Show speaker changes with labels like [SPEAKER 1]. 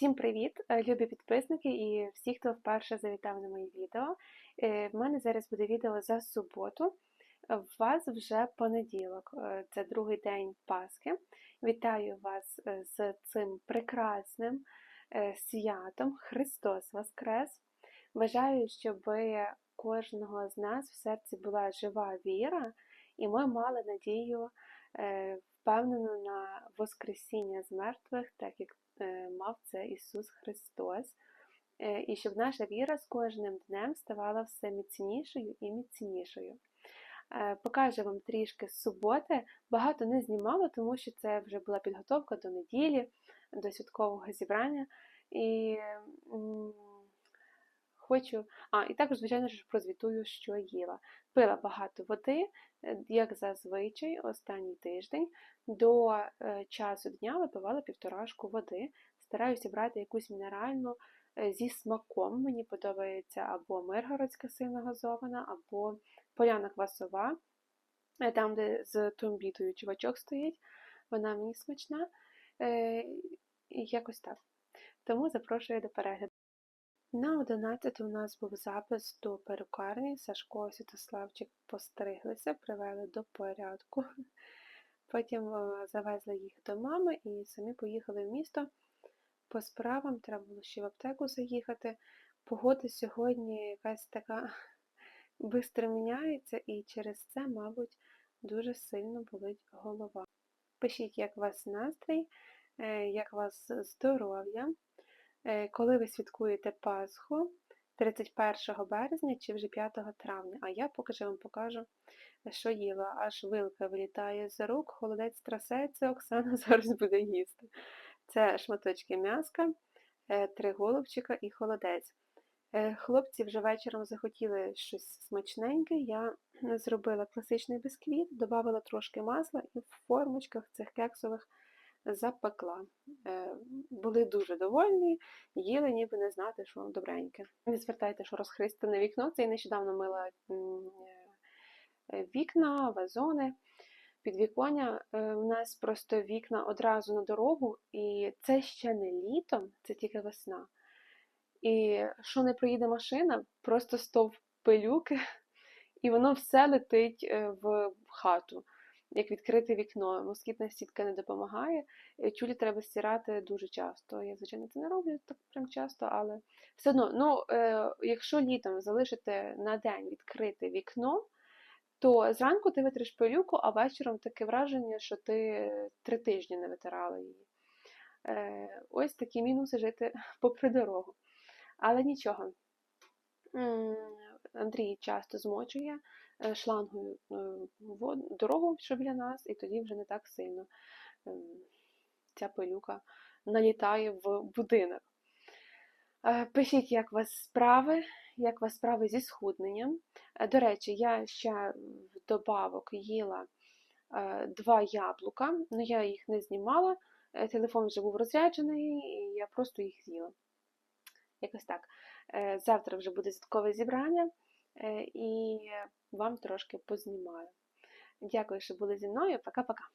[SPEAKER 1] Всім привіт, е, любі підписники і всі, хто вперше завітав на мої відео. Е, В мене зараз буде відео за суботу. В вас вже понеділок, е, це другий день Пасхи. Вітаю вас з цим прекрасним святом Христос Воскрес! Бажаю, щоб кожного з нас в серці була жива віра, і ми мали надію впевнену на Воскресіння з мертвих, так як мав це Ісус Христос, Е, і щоб наша віра з кожним днем ставала все міцнішою і міцнішою. Е, Покажу вам трішки з суботи. Багато не знімала, тому що це вже була підготовка до неділі, до святкового зібрання. І хочу. А, і також, звичайно ж, прозвітую, що їла. Пила багато води, е, як зазвичай, останній тиждень. До е, часу дня випивала півторашку води. Стараюся брати якусь мінеральну е, зі смаком. Мені подобається або миргородська сильно газована, або поляна квасова, там, де з томбітою чувачок стоїть. Вона мені смачна. І якось так. Тому запрошую до перегляду. На 11 у нас був запис до перукарні. Сашко Святославчик постриглися, привели до порядку. Потім е, завезли їх до мами і самі поїхали в місто по справам. Треба було ще в аптеку заїхати. Погода сьогодні якась така швидко міняється, і через це, мабуть, дуже сильно болить голова. Пишіть, як у вас настрій, е, як у вас здоров'я, коли ви святкуєте Пасху 31 березня чи вже 5 травня. А я поки що вам покажу, що їла. Аж вилка вилітає з рук, холодець трасеться, Оксана зараз буде їсти. Це шматочки м'яска, е, три голубчика і холодець. Е, Хлопці вже вечором захотіли щось смачненьке. Я зробила класичний бісквіт, додала трошки масла і в формочках цих кексових запекла. Е, Були дуже довольні, їли, ніби не знати, що добреньке. Не звертайте, що розхристане вікно. Це я нещодавно мила е, вікна, вазони. Підвіконня Е, у нас просто вікна одразу на дорогу, і це ще не літом, це тільки весна. І що не проїде машина, просто стовп пилюки, і воно все летить в хату, як відкрите вікно. Москітна сітка не допомагає. Е, Тюлі треба стирати дуже часто. Я, звичайно, це не роблю так прям часто, але все одно, ну, е, якщо літом залишити на день відкрите вікно, то зранку ти витриш пилюку, а вечором таке враження, що ти три тижні не витирала її. Е, ось такі мінуси жити попри дорогу. Але нічого. Андрій часто змочує шлангою е, дорогу, що біля нас, і тоді вже не так сильно ем, ця пилюка налітає в будинок. Е, Пишіть, як у вас справи, як у вас справи зі схудненням. Е, До речі, я ще в добавок їла е, два яблука, але я їх не знімала. Е, Телефон вже був розряджений, і я просто їх з'їла. Якось так. Е, Завтра вже буде святкове зібрання, е, і вам трошки познімаю. Дякую, що були зі мною. Пока-пока.